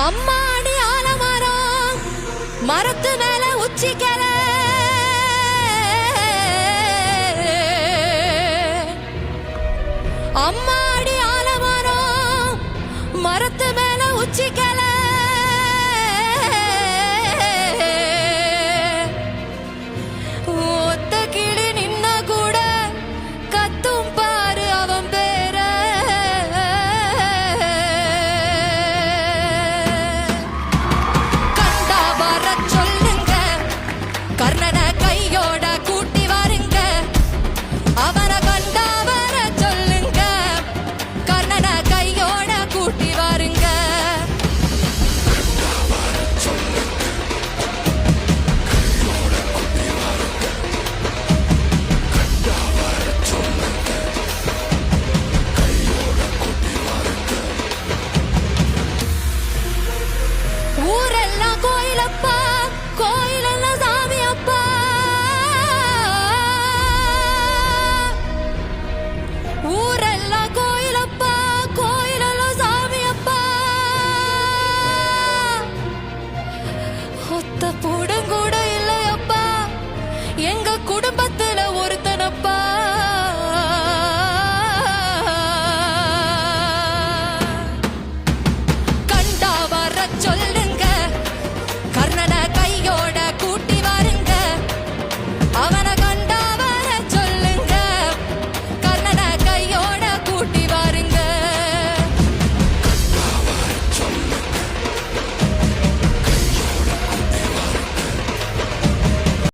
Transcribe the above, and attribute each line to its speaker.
Speaker 1: அம்மாடி ஆலமரம் மரத்து மேல உச்சிக்கல அம்மாடி ஆலமரம் மரத்து மேல உச்சிக்கலை கர்நாடக